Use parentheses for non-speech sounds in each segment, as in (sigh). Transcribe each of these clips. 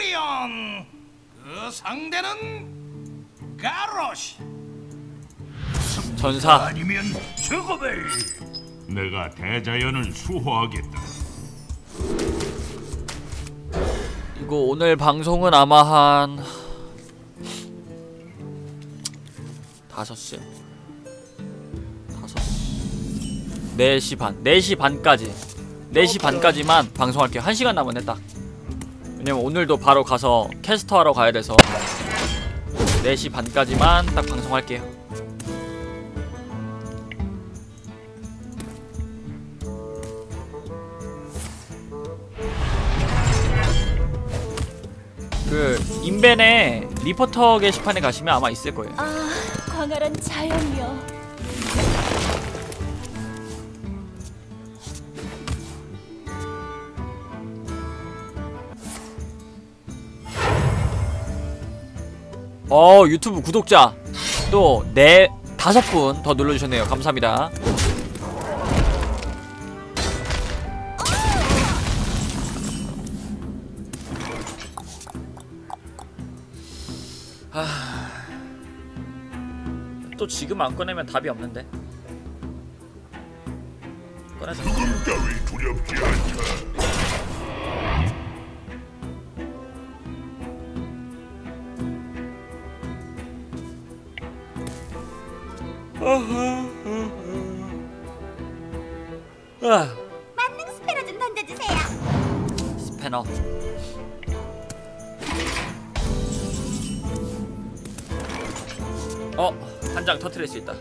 오리온 그 상대는 가로시. 전사. 아니면 죽음을 내가 대자연을 수호하겠다. 이거 오늘 방송은 아마 한 다섯 시 다섯. 네시 반, 4시 반까지. 4시 반까지만 방송할게요. 1시간 남았네 딱 왜냐면 오늘도 바로 가서 캐스터 하러 가야 돼서 4시 반까지만 딱 방송할게요 그 인벤에 리포터 게시판에 가시면 아마 있을 거예요 아, 광활한 자연이여. 어 유튜브 구독자 또 네 다섯 분 더 눌러주셨네요. 감사합니다. 하... 또 지금 안 꺼내면 답이 없는데? 따위 두렵지 않다. 아, 만능 스페너 좀 던져주세요. 스패너 어, 한 장 터트릴 수 있다.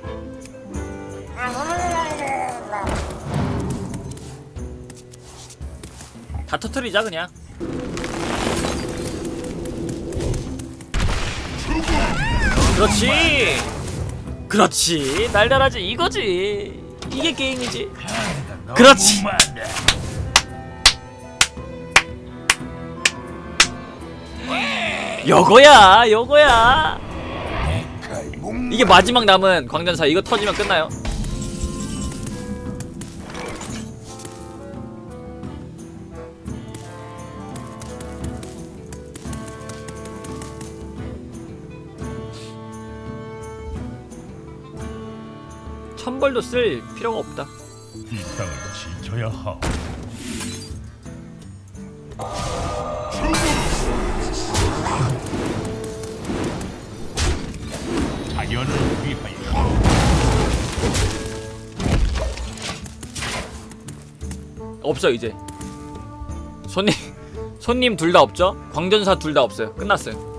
다 터트리자 그냥. 그렇지. 그렇지. 날달하지 이거지. 이게 게임이지. 그렇지. 요거야, 요거야. 이게 마지막 남은 광전사 이거 터지면 끝나요. 천벌도 쓸 필요가 없다. 이 땅을 지켜야 하오. 자연을 위하여 없어 이제. 손님 손님 둘 다 없죠? 광전사 둘 다 없어요. 끝났어요.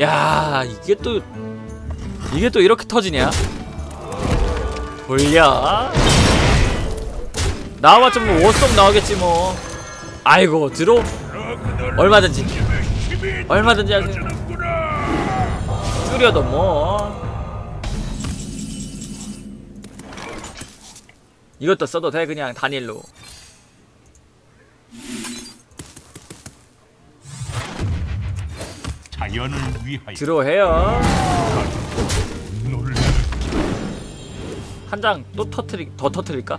야 이게 또 이게 또 이렇게 터지냐? 돌려. 나와봤자 뭐 워송 나오겠지 뭐. 아이고 들어 얼마든지 얼마든지 하세요. 줄여도 뭐. 이것도 써도 돼 그냥 단일로. 자연을 위하여 들어해요. 분노를 한 장 또 터트리 더 터트릴까?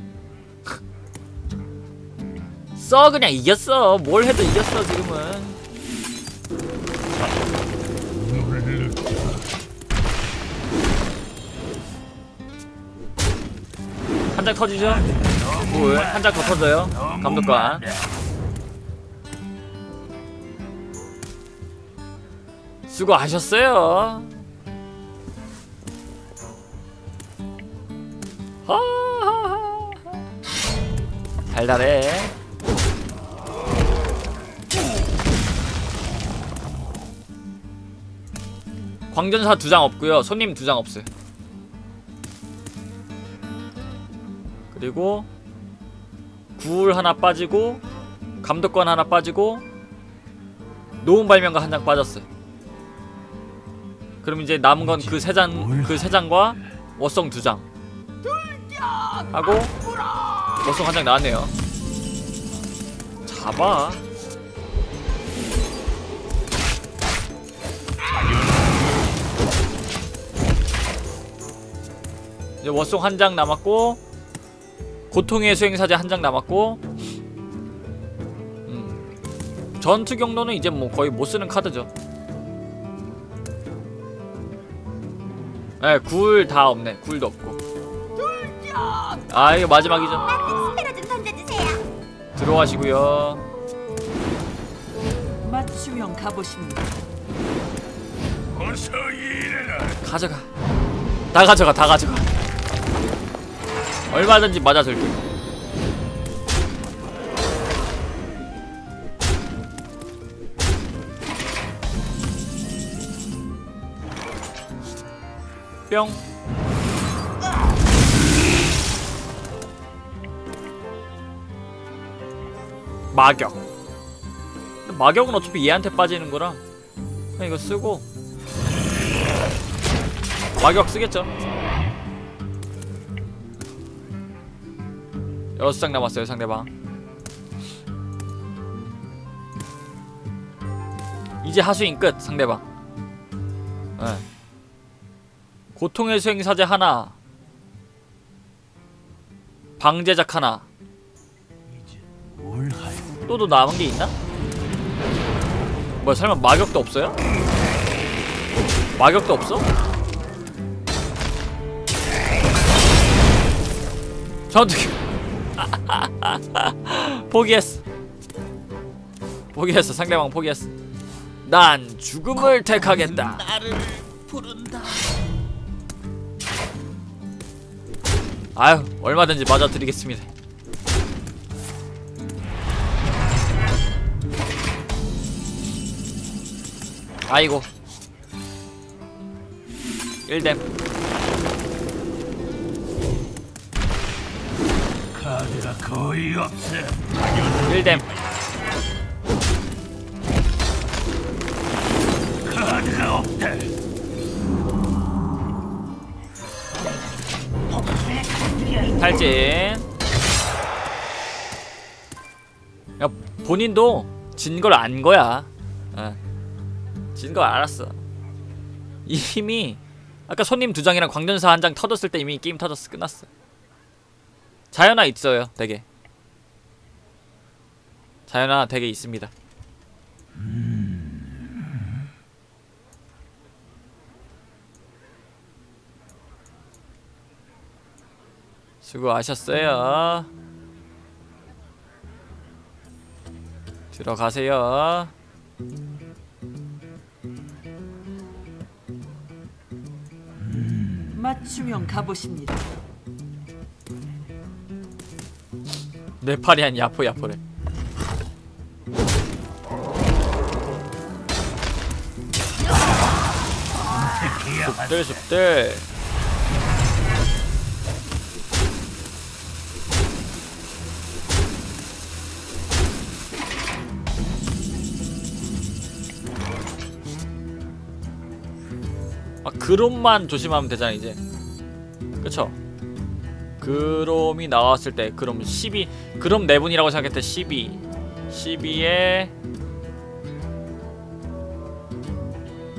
(laughs) 써 그냥 이겼어. 뭘 해도 이겼어 지금은. 분노를 느끼 한장 터지죠? 뭘? 한장 더 터져요? 감독관. 수고하셨어요. 달달해. 광전사 두 장 없고요. 손님 두 장 없어요. 그리고 구울 하나 빠지고 감독관 하나 빠지고 노은 발명가 한 장 빠졌어요. 그럼 이제 남은 건 그세장그세 장과 워송 두 장. 하고 워송 한장 나왔네요. 잡아. 이제 워송 한 장 남았고 고통의 수행사제 한 장 남았고 음, 전투 경로는 이제 뭐 거의 못 쓰는 카드죠. 예, 굴 다 없네. 굴도 없고. 아, 이거 마지막이죠. 좀 던져주세요. 들어가시고요. 맞춤형. 어서 일해라. 가져가. 다 가져가. 다 가져가. 얼마든지 맞아줄게. 뿅. 마격. 마격은 어차피 얘한테 빠지는 거라 그냥 이거 쓰고 마격 쓰겠죠. 여섯 장 남았어요 상대방. 이제 하수인 끝 상대방. 예. 고통의 수행사제 하나. 방제작 하나. 또도 남은 게 있나? 뭐야 설마 마격도 없어요? 마격도 없어? 전투 (laughs) 포기했어 포기했어 상대방 포기했어 난 죽음을 택하겠다 나를 부른다. 아유 얼마든지 맞아드리겠습니다. 아이고. 1댐. 카드가 거의 없어. 1댐 탈진. 야 본인도 진 걸 안 거야. 어. 진걸 알았어. 이미 아까 손님 두 장이랑 광전사 한 장 터졌을 때 이미 게임 터졌어 끝났어. 자연아 있어요 되게 자연아 되게 있습니다 수고하셨어요. 들어가세요. 맞춤형 가보십니다. 네파리안 야포 야포래. 숲들 숲들. 아 그롬만 조심하면 되잖아 이제. 그쵸? 그롬이 나왔을 때 그럼 12 그럼 네분이라고 생각했을 때12 12에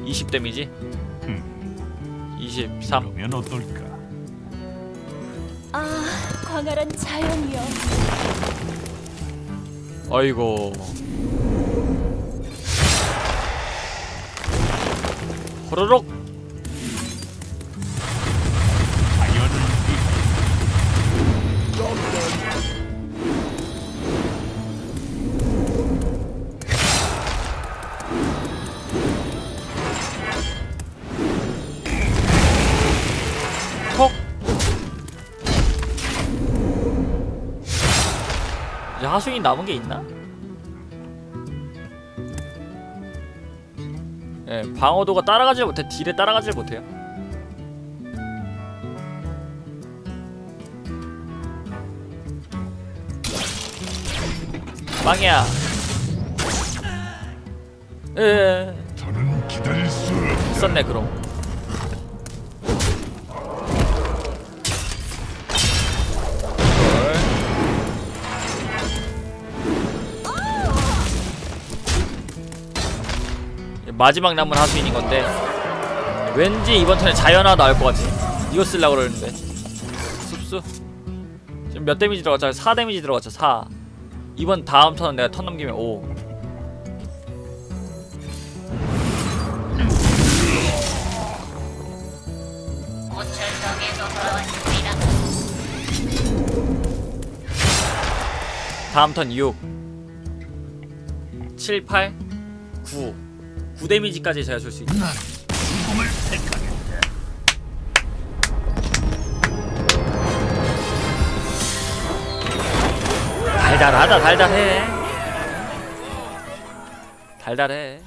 20 데미지 23 그러면 어떨까? 아, 광활한 자연이여. 아이고 호로록 하수인 남은 게 있나? 예, 방어도가 따라가질 못해 딜에 따라가질 못해요 빵이야 에 저는 기다릴 수 없다. 썼네 그럼 마지막 남은 하수인인 건데 왠지 이번 턴에 자연화 나올 것 같지 이거 쓰려고 그러는데. 숲수? 지금 몇 데미지 들어갔죠? 4 데미지 들어갔죠 4 이번 다음 턴은 내가 턴 넘기면 5 다음 턴 6 7, 8, 9 9 데미지까지 제가 줄 수 있다. 난 죽음을 택하겠다. 달달하다 달달해. 달달해